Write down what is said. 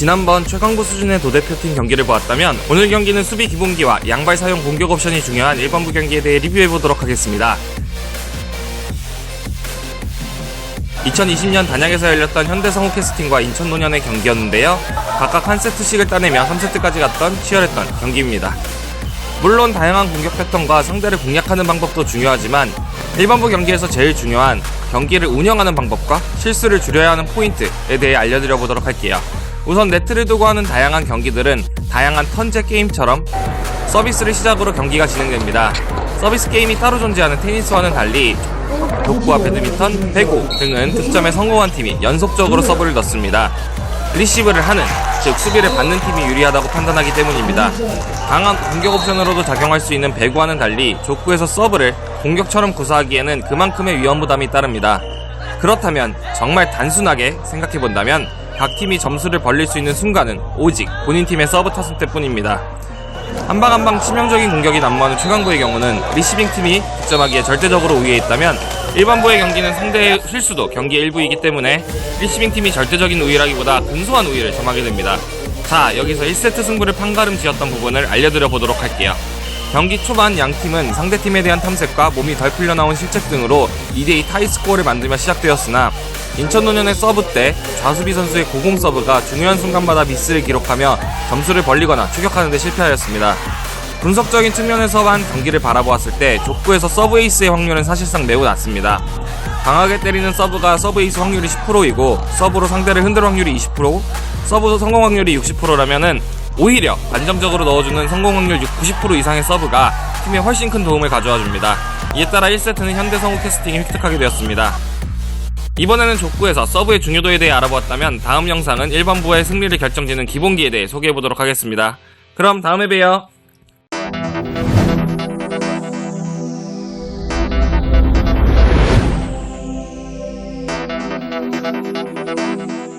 지난번 최강구 수준의 도대표팀 경기를 보았다면 오늘 경기는 수비 기본기와 양발 사용 공격 옵션이 중요한 일반부 경기에 대해 리뷰해보도록 하겠습니다. 2020년 단양에서 열렸던 현대성우 캐스팅과 인천노년의 경기였는데요. 각각 한 세트씩을 따내며 3세트까지 갔던 치열했던 경기입니다. 물론 다양한 공격 패턴과 상대를 공략하는 방법도 중요하지만 일반부 경기에서 제일 중요한 경기를 운영하는 방법과 실수를 줄여야 하는 포인트에 대해 알려드려 보도록 할게요. 우선 네트를 두고 하는 다양한 경기들은 다양한 턴제 게임처럼 서비스를 시작으로 경기가 진행됩니다. 서비스 게임이 따로 존재하는 테니스와는 달리 족구와 배드민턴, 배구 등은 득점에 성공한 팀이 연속적으로 서브를 넣습니다. 리시브를 하는, 즉 수비를 받는 팀이 유리하다고 판단하기 때문입니다. 강한 공격 옵션으로도 작용할 수 있는 배구와는 달리 족구에서 서브를 공격처럼 구사하기에는 그만큼의 위험 부담이 따릅니다. 그렇다면 정말 단순하게 생각해 본다면 각 팀이 점수를 벌릴 수 있는 순간은 오직 본인 팀의 서브 타순 때뿐입니다. 한방 한방 치명적인 공격이 난무하는 최강부의 경우는 리시빙 팀이 득점하기에 절대적으로 우위에 있다면 일반부의 경기는 상대의 실수도 경기의 일부이기 때문에 리시빙 팀이 절대적인 우위라기보다 근소한 우위를 점하게 됩니다. 자, 여기서 1세트 승부를 판가름 지었던 부분을 알려드려 보도록 할게요. 경기 초반 양 팀은 상대팀에 대한 탐색과 몸이 덜 풀려나온 실책 등으로 2대2 타이 스코어를 만들며 시작되었으나 인천노년의 서브 때 좌수비 선수의 고공 서브가 중요한 순간마다 미스를 기록하며 점수를 벌리거나 추격하는 데 실패하였습니다. 분석적인 측면에서만 경기를 바라보았을 때 족구에서 서브 에이스의 확률은 사실상 매우 낮습니다. 강하게 때리는 서브가 서브 에이스 확률이 10%이고 서브로 상대를 흔들 확률이 20%, 서브 성공 확률이 60%라면은 오히려 반점적으로 넣어주는 성공 확률 90% 이상의 서브가 팀에 훨씬 큰 도움을 가져와 줍니다. 이에 따라 1세트는 현대성우 캐스팅이 획득하게 되었습니다. 이번에는 족구에서 서브의 중요도에 대해 알아보았다면 다음 영상은 일반부의 승리를 결정짓는 기본기에 대해 소개해보도록 하겠습니다. 그럼 다음에 봬요. Thank you.